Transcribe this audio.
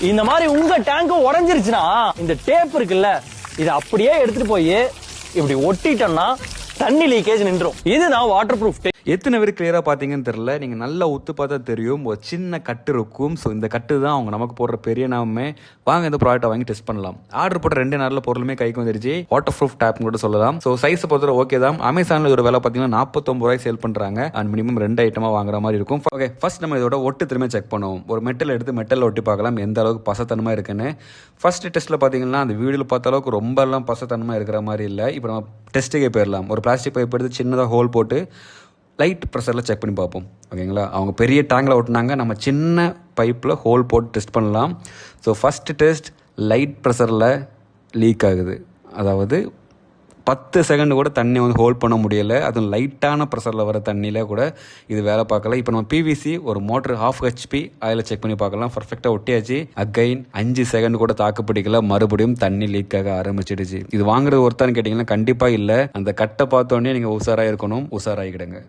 இந்த மாதிரி உங்க டேங்க் உடைஞ்சிருச்சுன்னா இந்த டேப் இருக்குல்ல இதை அப்படியே எடுத்துட்டு போய் இப்படி ஒட்டிட்டோம்னா தண்ணி லீக்கேஜ் நின்றும் இதுதான் வாட்டர் ப்ரூஃப் டேப் எத்தனை பேர் கிளியராக பார்த்தீங்கன்னு தெரில நீங்கள் நல்லா உத்து பார்த்தா தெரியும். ஒரு சின்ன கட்டு இருக்கும். ஸோ இந்த கட்டு தான் அவங்க நமக்கு போடுற பெரிய நாமே வாங்க இந்த ப்ராடக்ட்டை வாங்கி டெஸ்ட் பண்ணலாம். ஆர்டர் போட்ட ரெண்டு நாளில் பொருளுமே கைக்கு வந்துருச்சு. வாட்டர் ப்ரூஃப் டேப்னு கூட சொல்லலாம். ஸோ சைஸ் பொறுத்தவரை ஓகே தான். அமேசானில் இதோட விலை பார்த்தீங்கன்னா நாற்பத்தொம்பது ரூபாய் சேல் பண்ணுறாங்க அண்ட் மினிமம் ரெண்டு ஐட்டமாக வாங்குற மாதிரி இருக்கும். ஓகே ஃபர்ஸ்ட் நம்ம இதோட ஒட்டு திரும்ப செக் பண்ணுவோம். ஒரு மெட்டல் எடுத்து மெட்டலில் ஒட்டி பார்க்கலாம். எந்த அளவுக்கு பசத்தனமாக இருக்குன்னு. ஃபர்ஸ்ட் டெஸ்ட்டில் பார்த்தீங்கன்னா அந்த வீடியோவில் பார்த்த அளவுக்கு ரொம்பலாம் பசத்தனமாக இருக்கிற மாதிரி இல்லை. இப்போ நம்ம டெஸ்ட்டுக்கே போயிடலாம். ஒரு பிளாஸ்டிக் பைப் எடுத்து சின்னதாக ஹோல் போட்டு லைட் ப்ரெஷரில் செக் பண்ணி பார்ப்போம். ஓகேங்களா? அவங்க பெரிய டேங்கில் ஓட்டினாங்க நம்ம சின்ன பைப்பில் ஹோல் போட்டு டெஸ்ட் பண்ணலாம். ஸோ ஃபஸ்ட்டு டெஸ்ட் லைட் ப்ரெஷரில் லீக் ஆகுது. அதாவது பத்து செகண்டு கூட தண்ணி வந்து ஹோல்ட் பண்ண முடியலை. அதுவும் லைட்டான ப்ரெஷரில் வர தண்ணியில் கூட இது வேலை பார்க்கல. இப்போ நம்ம பிவிசி ஒரு மோட்ரு ஹாஃப் ஹெச்பி அதில் செக் பண்ணி பார்க்கலாம். பர்ஃபெக்டாக ஒட்டியாச்சு. அகைன் அஞ்சு செகண்ட் கூட தாக்கு பிடிக்கல. மறுபடியும் தண்ணி லீக் ஆக ஆரம்பிச்சிடுச்சு. இது வாங்குறது ஒருத்தான்னு கேட்டிங்கன்னா கண்டிப்பாக இல்லை. அந்த கட்டை பார்த்தோன்னே நீங்கள் உஷாராக இருக்கணும். உஷாராகிக்கிடுங்க